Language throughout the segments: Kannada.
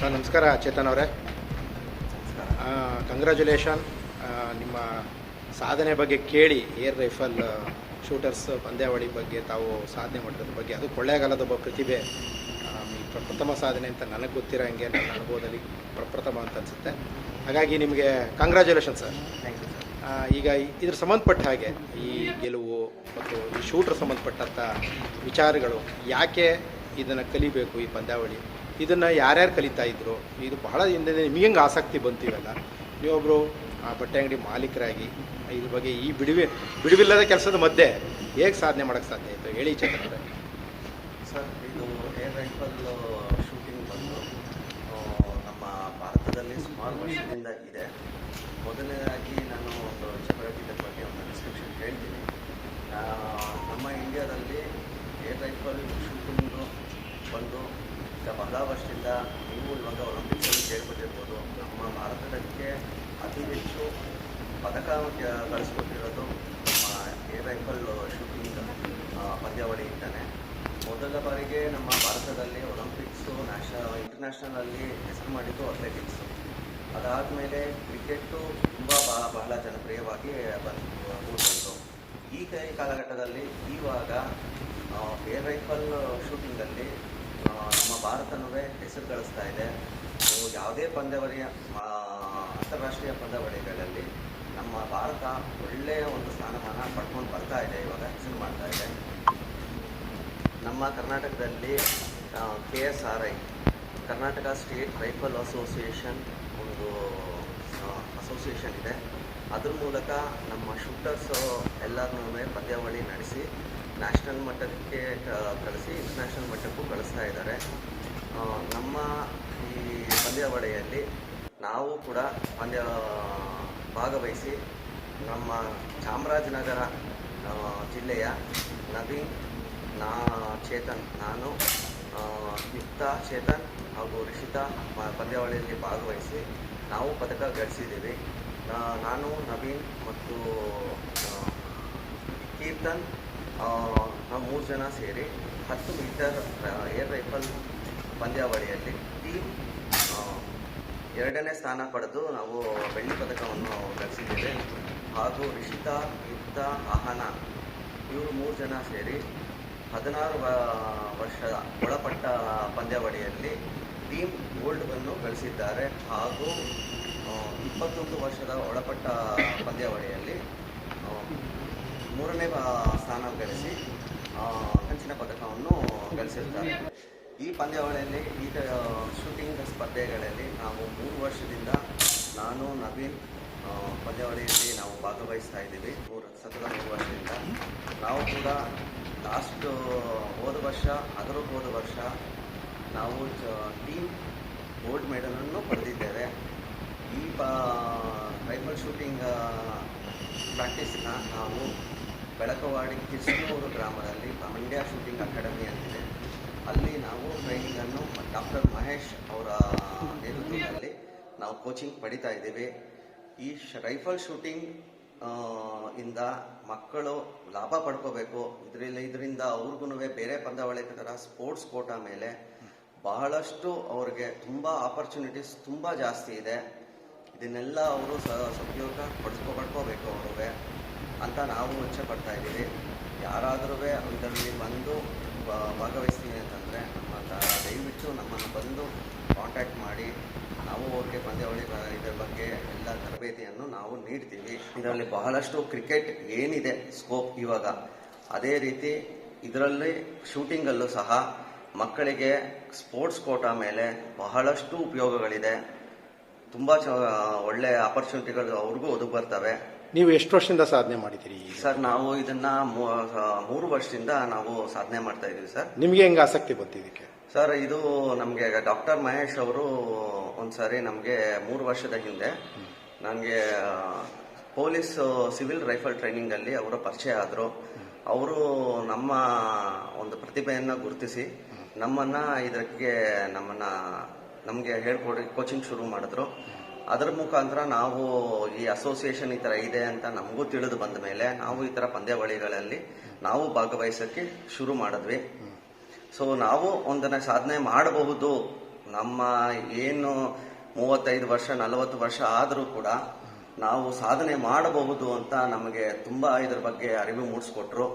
ಸರ್ ನಮಸ್ಕಾರ ಚೇತನ್ ಅವರೇ. ಕಂಗ್ರ್ಯಾಚುಲೇಷನ್ ನಿಮ್ಮ ಸಾಧನೆ ಬಗ್ಗೆ ಕೇಳಿ ಏರ್ ರೈಫಲ್ ಶೂಟರ್ಸ್ ಪಂದ್ಯಾವಳಿ ಬಗ್ಗೆ ತಾವು ಸಾಧನೆ ಮಾಡಿದ್ರ ಬಗ್ಗೆ. ಅದು ಕೊಳ್ಳೇಗಾಲದ ಒಬ್ಬ ಪ್ರತಿಭೆ. ಈ ಪ್ರ- ಪ್ರಥಮ ಸಾಧನೆ ಅಂತ ನನಗೆ ಗೊತ್ತಿರೋ ಹಂಗೆ ನನ್ನ ಅನುಭವದಲ್ಲಿ ಪ್ರಪ್ರಥಮ ಅಂತ ಅನಿಸುತ್ತೆ. ಹಾಗಾಗಿ ನಿಮಗೆ congratulation sir thank you sir ಈಗ ಇದ್ರ ಸಂಬಂಧಪಟ್ಟ ಹಾಗೆ ಈ ಗೆಲುವು ಮತ್ತು ಈ ಶೂಟ್ರ್ ಸಂಬಂಧಪಟ್ಟಂಥ ವಿಚಾರಗಳು ಯಾಕೆ ಇದನ್ನು ಕಲಿಬೇಕು ಈ ಪಂದ್ಯಾವಳಿ? ಇದನ್ನು ಯಾರ್ಯಾರು ಕಲಿತಾ ಇದ್ರು, ಇದು ಬಹಳ ಹಿಂದೆ ನಿಮಗೆ ಹೆಂಗೆ ಆಸಕ್ತಿ ಬಂತೀವಲ್ಲ? ನೀವೊಬ್ಬರು ಆ ಬಟ್ಟೆ ಅಂಗಡಿ ಮಾಲೀಕರಾಗಿ, ಇದ್ರ ಬಗ್ಗೆ ಈ ಬಿಡುವೆ, ಬಿಡುವಿಲ್ಲದ ಕೆಲಸದ ಮಧ್ಯೆ ಹೇಗೆ ಸಾಧನೆ ಮಾಡೋಕ್ಕೆ ಸಾಧ್ಯ ಆಯಿತು? ಹೇಳಿ ಚಂದ್ರ ಸರ್, ಇದು ಏರ್ ರೈಫಲ್ ಶೂಟಿಂಗ್ ಬಂದು ನಮ್ಮ ಭಾರತದಲ್ಲಿ ಸುಮಾರು ವರ್ಷದಿಂದ ಇದೆ. ಮೊದಲನೇದಾಗಿ ನಾನು ಒಂದು ಚಕ್ರಗೀತೆ ಬಗ್ಗೆ ಒಂದು ಡಿಸ್ಕ್ರಿಪ್ಷನ್ ಹೇಳ್ತೀನಿ. ನಮ್ಮ ಇಂಡಿಯಾದಲ್ಲಿ ಏರ್ ರೈಫಲ್ ಶೂಟಿಂಗು ಬಂದು ಈಗ ಬಹಳ ವರ್ಷದಿಂದ ನೀವು ಇವಾಗ ಒಲಿಂಪಿಕ್ಸಲ್ಲಿ ಕೇಳ್ಬಿಟ್ಟಿರ್ಬೋದು ನಮ್ಮ ಭಾರತಕ್ಕೆ ಅತಿ ಹೆಚ್ಚು ಪದಕ ಗಳಿಸ್ಕೊಟ್ಟಿರೋದು ನಮ್ಮ ಏರ್ ರೈಫಲ್ ಶೂಟಿಂಗ್ ಪಂದ್ಯಾವಳಿಯಿಂದನೇ. ಮೊದಲ ಬಾರಿಗೆ ನಮ್ಮ ಭಾರತದಲ್ಲಿ ಒಲಿಂಪಿಕ್ಸು ನ್ಯಾಷನಲ್, ಇಂಟರ್ನ್ಯಾಷನಲಲ್ಲಿ ಹೆಸರು ಮಾಡಿದ್ದು ಅದಾದ ಅದಾದಮೇಲೆ ಕ್ರಿಕೆಟು ತುಂಬ ಬಹಳ ಜನಪ್ರಿಯವಾಗಿ ಬಂದು ಈ ಕೈ ಕಾಲಘಟ್ಟದಲ್ಲಿ ಇವಾಗ ಏರ್ ರೈಫಲ್ ಶೂಟಿಂಗಲ್ಲಿ ಭಾರತನೂ ಹೆಸರು ಗಳಿಸ್ತಾ ಇದೆ. ಯಾವುದೇ ಪಂದ್ಯಾವಳಿಯ ಅಂತಾರಾಷ್ಟ್ರೀಯ ಪಂದ್ಯಾವಳಿಗಳಲ್ಲಿ ನಮ್ಮ ಭಾರತ ಒಳ್ಳೆಯ ಒಂದು ಸ್ಥಾನಮಾನ ಪಡ್ಕೊಂಡು ಬರ್ತಾ ಇದೆ, ಇವಾಗ ಹೆಸರು ಮಾಡ್ತಾ ಇದೆ. ನಮ್ಮ ಕರ್ನಾಟಕದಲ್ಲಿ K S R I, Karnataka state rifle association ಒಂದು ಅಸೋಸಿಯೇಷನ್ ಇದೆ. ಅದ್ರ ಮೂಲಕ ನಮ್ಮ ಶೂಟರ್ಸು ಎಲ್ಲರನ್ನೂ ಪಂದ್ಯಾವಳಿ ನಡೆಸಿ ನ್ಯಾಷನಲ್ ಮಟ್ಟಕ್ಕೆ ಕಳಿಸಿ ಇಂಟರ್ನ್ಯಾಷನಲ್ ಮಟ್ಟಕ್ಕೂ ಕಳಿಸ್ತಾ ಇದ್ದಾರೆ. ನಮ್ಮ ಈ ಪಂದ್ಯಾವಳಿಯಲ್ಲಿ ನಾವು ಕೂಡ ಪಂದ್ಯ ಭಾಗವಹಿಸಿ ನಮ್ಮ ಚಾಮರಾಜನಗರ ಜಿಲ್ಲೆಯ ನವೀನ್, ನಾ, ಚೇತನ್, ನಾನು ಯುಕ್ತಾ ಚೇತನ್ ಹಾಗೂ ರಿಷಿತಾ ಪಂದ್ಯಾವಳಿಯಲ್ಲಿ ಭಾಗವಹಿಸಿ ನಾವು ಪದಕ ಗಳಿಸಿದ್ದೀವಿ. ನಾನು, ನವೀನ್ ಮತ್ತು ಕೀರ್ತನ್ ನಾವು ಮೂರು ಜನ ಸೇರಿ ಹತ್ತು ಮೀಟರ್ ಏರ್ ರೈಫಲ್ ಪಂದ್ಯಾವಳಿಯಲ್ಲಿ ಟೀಮ್ ಎರಡನೇ ಸ್ಥಾನ ಪಡೆದು ನಾವು ಬೆಳ್ಳಿ ಪದಕವನ್ನು ಗಳಿಸಿದ್ದೇವೆ. ಹಾಗೂ ರಿಷಿತಾ ಯುಕ್ತ, ಆಹನ ಇವರು ಮೂರು ಜನ ಸೇರಿ ಹದಿನಾರು ವರ್ಷದ ಒಳಪಟ್ಟ ಪಂದ್ಯಾವಳಿಯಲ್ಲಿ ಟೀಮ್ ಗೋಲ್ಡನ್ನು ಗಳಿಸಿದ್ದಾರೆ. ಹಾಗೂ ಇಪ್ಪತ್ತೊಂದು ವರ್ಷದ ಒಳಪಟ್ಟ ಪಂದ್ಯಾವಳಿಯಲ್ಲಿ ಮೂರನೇ ಸ್ಥಾನ ಗಳಿಸಿ ಕಂಚಿನ ಪದಕವನ್ನು ಗಳಿಸಿರ್ತಾರೆ ಈ ಪಂದ್ಯಾವಳಿಯಲ್ಲಿ ಈ ಶೂಟಿಂಗ್ ಸ್ಪರ್ಧೆಗಳಲ್ಲಿ ನಾವು ಮೂರು ವರ್ಷದಿಂದ ನಾನು, ನವೀನ್ ಪಂದ್ಯಾವಳಿಯಲ್ಲಿ ನಾವು ಭಾಗವಹಿಸ್ತಾ ಇದ್ದೀವಿ. ಮೂರು, ಸತತ ಮೂರು ವರ್ಷದಿಂದ. ನಾವು ಕೂಡ ಲಾಸ್ಟ್ ಹೋದ ವರ್ಷ ಅದರ ಹೋದ ವರ್ಷ ನಾವು ಟೀಮ್ ಗೋಲ್ಡ್ ಮೆಡಲನ್ನು ಪಡೆದಿದ್ದೇವೆ. ಈ ಪ ಶೂಟಿಂಗ್ ಪ್ರಾಕ್ಟೀಸನ್ನ ನಾವು ಬೆಳಕವಾಡಿ ಕಿಸ್ನೂರು ಗ್ರಾಮದಲ್ಲಿ ಮಂಡ್ಯ ಶೂಟಿಂಗ್ ಅಕಾಡೆಮಿ ಅಂತಿದೆ. ಅಲ್ಲಿ ನಾವು ಟ್ರೈನಿಂಗನ್ನು ಡಾಕ್ಟರ್ ಮಹೇಶ್ ಅವರ ನೇತೃತ್ವದಲ್ಲಿ ನಾವು ಕೋಚಿಂಗ್ ಪಡಿತಾ ಇದ್ದೀವಿ. ಈ ರೈಫಲ್ ಶೂಟಿಂಗ್ ಇಂದ ಮಕ್ಕಳು ಲಾಭ ಪಡ್ಕೋಬೇಕು. ಇದರಲ್ಲಿ, ಇದರಿಂದ ಅವ್ರಿಗೂ ಬೇರೆ ಪಂದ್ಯಾವಳಿ ಥರ ಸ್ಪೋರ್ಟ್ಸ್ ಕೋಟ ಮೇಲೆ ಬಹಳಷ್ಟು ಅವ್ರಿಗೆ ತುಂಬ ಆಪರ್ಚುನಿಟೀಸ್ ತುಂಬ ಜಾಸ್ತಿ ಇದೆ. ಇದನ್ನೆಲ್ಲ ಅವರು ಸದುಪಯೋಗ ಪಡಿಸ್ಕೊ ಪಡ್ಕೋಬೇಕು ಅವ್ರಿಗೆ ಅಂತ ನಾವು ಇಚ್ಛೆ ಪಡ್ತಾ ಇದ್ದೀವಿ. ಯಾರಾದರೂ ಇದರಲ್ಲಿ ಬಂದು ಭಾಗವಹಿಸ್ತೀನಿ ದಯವಿಟ್ಟು ನಮ್ಮನ್ನು ಬಂದು ಕಾಂಟ್ಯಾಕ್ಟ್ ಮಾಡಿ ನಾವು ಅವ್ರಿಗೆ ಪಂದ್ಯಾವಳಿ ಇದರ ಬಗ್ಗೆ ಎಲ್ಲ ತರಬೇತಿಯನ್ನು ನಾವು ನೀಡ್ತೀವಿ. ಇದರಲ್ಲಿ ಬಹಳಷ್ಟು ಕ್ರಿಕೆಟ್ ಏನಿದೆ ಸ್ಕೋಪ್ ಇವಾಗ. ಅದೇ ರೀತಿ ಇದರಲ್ಲಿ ಶೂಟಿಂಗಲ್ಲೂ ಸಹ ಮಕ್ಕಳಿಗೆ ಸ್ಪೋರ್ಟ್ಸ್ ಕೋಟಾ ಮೇಲೆ ಬಹಳಷ್ಟು ಉಪಯೋಗಗಳಿದೆ. ತುಂಬ ಚ ಒಳ್ಳೆ ಆಪರ್ಚುನಿಟಿಗಳು ಅವ್ರಿಗೂ ಒದಗಿ ಬರ್ತವೆ. ನೀವು ಎಷ್ಟು ವರ್ಷದಿಂದ ಸಾಧನೆ ಮಾಡಿದ್ದೀರಿ ಸರ್ ನಾವು ಇದನ್ನ ಮೂ- ಮೂರು ವರ್ಷದಿಂದ ನಾವು ಸಾಧನೆ ಮಾಡ್ತಾ ಇದ್ದೀವಿ ಸರ್. ನಿಮಗೆ ಹೆಂಗೆ ಆಸಕ್ತಿ ಬಂತು ಇದಕ್ಕೆ? ಸರ್, ಇದು ನಮಗೆ ಡಾಕ್ಟರ್ ಮಹೇಶ್ ಅವರು ಒಂದ್ಸಾರಿ ನಮಗೆ ಮೂರು ವರ್ಷದ ಹಿಂದೆ ನನಗೆ ಪೊಲೀಸ್ ಸಿವಿಲ್ ರೈಫಲ್ ಟ್ರೈನಿಂಗಲ್ಲಿ ಅವರ ಪರಿಚಯ ಆದರು. ಅವರು ನಮ್ಮ ಒಂದು ಪ್ರತಿಭೆಯನ್ನು ಗುರುತಿಸಿ ನಮ್ಮನ್ನ ಇದಕ್ಕೆ ನಮ್ಮನ್ನ, ನಮಗೆ ಹೇಳ್ಕೊಡಿ ಕೋಚಿಂಗ್ ಶುರು ಮಾಡಿದ್ರು. ಅದರ ಮುಖಾಂತರ ನಾವು ಈ ಅಸೋಸಿಯೇಷನ್ ಈ ಥರ ಇದೆ ಅಂತ ನಮಗೂ ತಿಳಿದು ಬಂದ ಮೇಲೆ ನಾವು ಈ ಥರ ಪಂದ್ಯಾವಳಿಗಳಲ್ಲಿ ನಾವು ಭಾಗವಹಿಸೋಕ್ಕೆ ಶುರು ಮಾಡಿದ್ವಿ. ಸೊ ನಾವು ಒಂದನ್ನು ಸಾಧನೆ ಮಾಡಬಹುದು. ನಮ್ಮ ಏನು ಮೂವತ್ತೈದು ವರ್ಷ, ನಲವತ್ತು ವರ್ಷ ಆದರೂ ಕೂಡ ನಾವು ಸಾಧನೆ ಮಾಡಬಹುದು ಅಂತ ನಮಗೆ ತುಂಬ ಇದ್ರ ಬಗ್ಗೆ ಅರಿವು ಮೂಡಿಸ್ಕೊಟ್ರು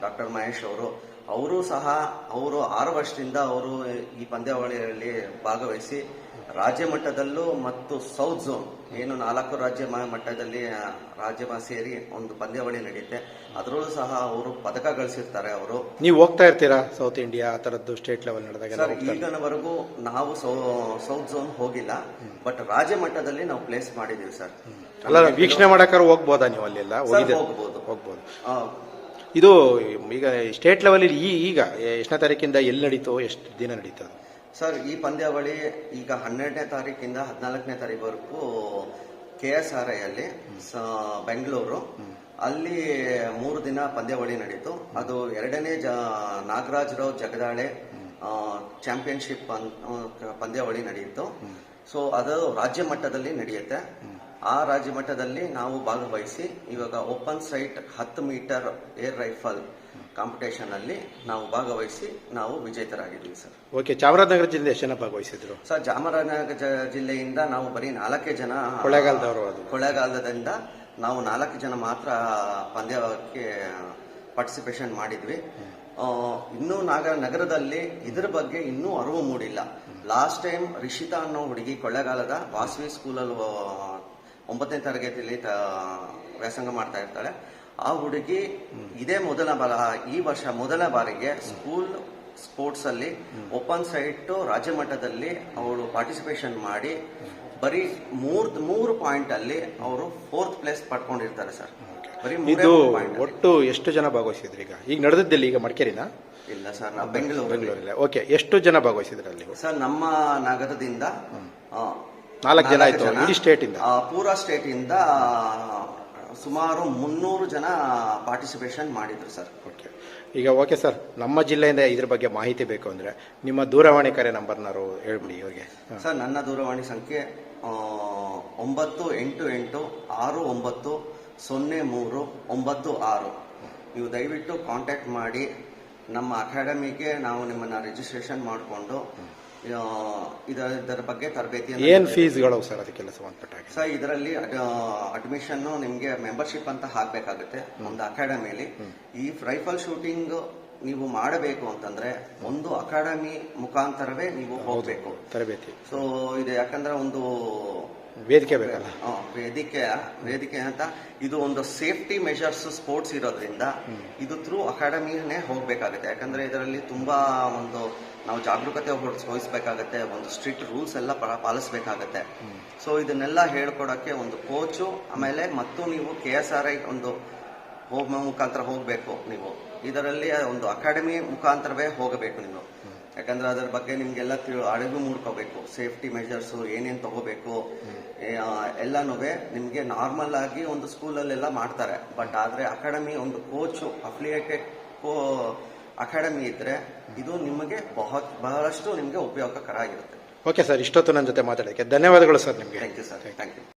ಡಾಕ್ಟರ್ ಮಹೇಶ್ ಅವರು. ಅವರು ಸಹ, ಅವರು ಆರು ವರ್ಷದಿಂದ ಅವರು ಈ ಪಂದ್ಯಾವಳಿಯಲ್ಲಿ ಭಾಗವಹಿಸಿ ರಾಜ್ಯ ಮಟ್ಟದಲ್ಲೂ ಮತ್ತು ಸೌತ್ ಝೋನ್ ಏನು ನಾಲ್ಕು ರಾಜ್ಯ ಮಟ್ಟದಲ್ಲಿ ರಾಜ್ಯ ಸೇರಿ ಒಂದು ಪಂದ್ಯಾವಳಿ ನಡೆಯುತ್ತೆ. ಅದರಲ್ಲೂ ಸಹ ಅವರು ಪದಕ ಗಳಿಸಿರ್ತಾರೆ ಅವರು. ನೀವು ಹೋಗ್ತಾ ಇರ್ತೀರಾ ಸೌತ್ ಇಂಡಿಯಾ ಆ ಥರದ್ದು ಸ್ಟೇಟ್ ಲೆವೆಲ್ ನಡೆದಾಗ ಸರ್ ಈಗನವರೆಗೂ ನಾವು ಸೌತ್ ಝೋನ್ ಹೋಗಿಲ್ಲ. ಬಟ್ ರಾಜ್ಯ ಮಟ್ಟದಲ್ಲಿ ನಾವು ಪ್ಲೇಸ್ ಮಾಡಿದೀವಿ ಸರ್. ಅಲ್ಲ ವೀಕ್ಷಣೆ ಮಾಡಕ್ಕಾರು ಹೋಗ್ಬೋದಾ ನೀವು ಅಲ್ಲೆಲ್ಲ? ಹೋಗ್ಬೋದು. ಹೋಗ್ಬೋದು. ಇದು ಈಗ ಸ್ಟೇಟ್ ಲೆವೆಲ್ ಈ ಈಗ ಎಷ್ಟನೇ ತಾರೀಕಿಂದ ಎಲ್ಲಿ ನಡೀತೋ ಎಷ್ಟು ದಿನ ನಡೀತದೆ ಸರ್ ಈ ಪಂದ್ಯಾವಳಿ ಈಗ ಹನ್ನೆರಡನೇ ತಾರೀಕಿಂದ ಹದಿನಾಲ್ಕನೇ ತಾರೀಕುವರೆಗೂ ಕೆ ಎಸ್ ಆರ್ ಐ ಅಲ್ಲಿ ಸ- ಬೆಂಗಳೂರು. ಅಲ್ಲಿ ಮೂರು ದಿನ ಪಂದ್ಯಾವಳಿ ನಡೀತು. ಅದು ಎರಡನೇ ಜ ನಾಗರಾಜರಾವ್ ಜಗದಾಳೆ ಚಾಂಪಿಯನ್ಶಿಪ್ ಪಂದ್ಯಾವಳಿ ನಡೆಯಿತು ಸೊ ಅದು ರಾಜ್ಯ ಮಟ್ಟದಲ್ಲಿ ನಡೆಯುತ್ತೆ. ಆ ರಾಜ್ಯ ಮಟ್ಟದಲ್ಲಿ ನಾವು ಭಾಗವಹಿಸಿ ಇವಾಗ ಓಪನ್ ಸೈಟ್ ಹತ್ತು ಮೀಟರ್ ಏರ್ ರೈಫಲ್ ಕಾಂಪಿಟೇಷನ್ ಅಲ್ಲಿ ನಾವು ಭಾಗವಹಿಸಿ ನಾವು ವಿಜೇತರಾಗಿದ್ದೀವಿ ಸರ್. ಓಕೆ ಚಾಮರಾಜನಗರ ಜಿಲ್ಲೆ ಎಷ್ಟು ಜನ ಭಾಗವಹಿಸಿದ್ರು. ಸರ್ ಚಾಮರಾಜನಗರ ಜ- ಜಿಲ್ಲೆಯಿಂದ ನಾವು ಬರೀ ನಾಲ್ಕೇ ಜನ ಕೊಳ್ಳೇಗಾಲದವರು ಅದು ಕೊಳ್ಳೇಗಾಲದಿಂದ ನಾವು ನಾಲ್ಕು ಜನ ಮಾತ್ರ ಪಂದ್ಯಕ್ಕೆ ಪಾರ್ಟಿಸಿಪೇಷನ್ ಮಾಡಿದ್ವಿ. ಆ, ಇನ್ನೂ ನಾಗ ನಗರದಲ್ಲಿ ಇದರ ಬಗ್ಗೆ ಇನ್ನೂ ಅರಿವು ಮೂಡಿಲ್ಲ. ಲಾಸ್ಟ್ ಟೈಮ್ ರಿಷಿತಾ ಅನ್ನೋ ಹುಡುಗಿ ಕೊಳ್ಳೇಗಾಲದ ವಾಸವಿ ಸ್ಕೂಲಲ್ಲಿ ಒಂಬತ್ತನೇ ತರಗತಿಯಲ್ಲಿ ತ- ವ್ಯಾಸಂಗ ಮಾಡ್ತಾ ಇರ್ತಾಳೆ. ಆ ಹುಡುಗಿ ಇದೇ ಮೊದಲ ಬಾರ ಈ ವರ್ಷ ಮೊದಲ ಬಾರಿಗೆ ಸ್ಕೂಲ್ ಸ್ಪೋರ್ಟ್ಸ್ ಅಲ್ಲಿ ಓಪನ್ ಸೈಟ್ ರಾಜ್ಯ ಮಟ್ಟದಲ್ಲಿ ಅವಳು ಪಾರ್ಟಿಸಿಪೇಷನ್ ಮಾಡಿ ಬರೀ ಮೂರ್ ಮೂರು ಪಾಯಿಂಟ್ ಅಲ್ಲಿ ಅವರು ಫೋರ್ತ್ ಪ್ಲೇಸ್ ಪಡ್ಕೊಂಡಿರ್ತಾರೆ ಸರ್ ಬರೀ ಇದು. ಒಟ್ಟು ಎಷ್ಟು ಜನ ಭಾಗವಹಿಸಿದ್ರಿ ಈಗ? ಈಗ ನಡೆದಿದ್ದಲ್ಲಿ ಈಗ ಮಡಿಕೇರಿನ? ಇಲ್ಲ ಸರ್ ನಾವು ಬೆಂಗಳೂರು ಬೆಂಗಳೂರಲ್ಲಿ. ಓಕೆ ಎಷ್ಟು ಜನ ಭಾಗವಹಿಸಿದ್ರು ಅಲ್ಲಿ? ಸರ್ ನಮ್ಮ ನಗರದಿಂದ ನಾಲ್ಕು ಜನ ಆಯ್ತು ಇಡೀ ಸ್ಟೇಟ್ ಇಂದ? ಆ, ಪೂರಾ ಸ್ಟೇಟ್ ಇಂದ ಸುಮಾರು ಮುನ್ನೂರು ಜನ ಪಾರ್ಟಿಸಿಪೇಷನ್ ಮಾಡಿದ್ರು ಸರ್ ಓಕೆ ಈಗ ಓಕೆ ಸರ್ ನಮ್ಮ ಜಿಲ್ಲೆಯಿಂದ ಇದ್ರ ಬಗ್ಗೆ ಮಾಹಿತಿ ಬೇಕು ಅಂದ್ರೆ ನಿಮ್ಮ ದೂರವಾಣಿ ಕರೆ ನಂಬರ್ನಾರು ಹೇಳ್ಬಿಡಿ ಇವರಿಗೆ. ಸರ್ ನನ್ನ ದೂರವಾಣಿ ಸಂಖ್ಯೆ ಒಂಬತ್ತು ಎಂಟು ಎಂಟು ಆರು ಒಂಬತ್ತು ಸೊನ್ನೆ ಮೂರು ಒಂಬತ್ತು ಆರು. ನೀವು ದಯವಿಟ್ಟು ಕಾಂಟ್ಯಾಕ್ಟ್ ಮಾಡಿ. ನಮ್ಮ ಅಕಾಡೆಮಿಗೆ ನಾವು ನಿಮ್ಮನ್ನ ರಿಜಿಸ್ಟ್ರೇಷನ್ ಮಾಡಿಕೊಂಡು ಇದರ ಇದರ ಬಗ್ಗೆ ತರಬೇತಿ ಏನ್ ಫೀಸ್ಗಳು ಸರ್ ಅದಕ್ಕೆಲ್ಲ ಸಂಬಂಧಪಟ್ಟ ಸರ್ ಇದರಲ್ಲಿ ಅಡ್ಮಿಷನ್ ನಿಮಗೆ ಮೆಂಬರ್ಶಿಪ್ ಅಂತ ಹಾಕ್ಬೇಕಾಗುತ್ತೆ ಒಂದು ಅಕಾಡೆಮಿಲಿ. ಈ ರೈಫಲ್ ಶೂಟಿಂಗ್ ನೀವು ಮಾಡಬೇಕು ಅಂತಂದ್ರೆ ಒಂದು ಅಕಾಡೆಮಿ ಮುಖಾಂತರವೇ ನೀವು ಹೋಗಬೇಕು. ತರಬೇತಿ. ಸೊ ಇದು ಯಾಕಂದ್ರೆ ಒಂದು ವೇದಿಕೆ ಬೇಕಲ್ಲ? ವೇದಿಕೆ ವೇದಿಕೆ ಅಂತ. ಇದು ಒಂದು ಸೇಫ್ಟಿ ಮೆಷರ್ಸ್ ಸ್ಪೋರ್ಟ್ಸ್ ಇರೋದ್ರಿಂದ ಇದು ಥ್ರೂ ಅಕಾಡೆಮಿನೇ ಹೋಗಬೇಕಾಗುತ್ತೆ. ಯಾಕಂದ್ರೆ ಇದರಲ್ಲಿ ತುಂಬಾ ಒಂದು ನಾವು ಜಾಗರೂಕತೆ ವಹಿಸ್ಬೇಕಾಗತ್ತೆ. ಒಂದು ಸ್ಟ್ರಿಕ್ಟ್ ರೂಲ್ಸ್ ಎಲ್ಲ ಪಾಲಿಸಬೇಕಾಗುತ್ತೆ. ಪಾಲಿಸ್ಬೇಕಾಗತ್ತೆ ಸೊ ಇದನ್ನೆಲ್ಲ ಹೇಳ್ಕೊಡಕ್ಕೆ ಒಂದು ಕೋಚು ಆಮೇಲೆ ಮತ್ತು ನೀವು ಕೆ ಎಸ್ ಆರ್ ಐ ಒಂದು ಹೋಗ ಮುಖಾಂತರ ಹೋಗಬೇಕು ನೀವು. ಇದರಲ್ಲಿ ಒಂದು ಅಕಾಡೆಮಿ ಮುಖಾಂತರವೇ ಹೋಗಬೇಕು ನೀವು ಯಾಕಂದ್ರೆ ಅದರ ಬಗ್ಗೆ ನಿಮ್ಗೆಲ್ಲ ತಿಳಿ ಅರಿವು ಮೂಡ್ಕೋಬೇಕು. ಸೇಫ್ಟಿ ಮೆಜರ್ಸ್ ಏನೇನು ತಗೋಬೇಕು ಎಲ್ಲನೂ ನಿಮಗೆ ನಾರ್ಮಲ್ ಆಗಿ ಒಂದು ಸ್ಕೂಲಲ್ಲೆಲ್ಲ ಮಾಡ್ತಾರೆ. ಬಟ್ ಆದ್ರೆ ಅಕಾಡೆಮಿ ಒಂದು ಕೋಚ್ ಅಫಿಲಿಯೇಟೆಡ್ ಕೋ ಅಕಾಡೆಮಿ ಇದ್ರೆ ಇದು ನಿಮಗೆ ಬಹ ಬಹಳಷ್ಟು ನಿಮಗೆ ಉಪಯೋಗಕರ ಆಗಿರುತ್ತೆ. ಓಕೆ ಸರ್ ಇಷ್ಟೊತ್ತು ನನ್ನ ಜೊತೆ ಮಾತಾಡೋಕ್ಕೆ ಧನ್ಯವಾದಗಳು ಸರ್ ನಿಮಗೆ. Thank you sir thank you.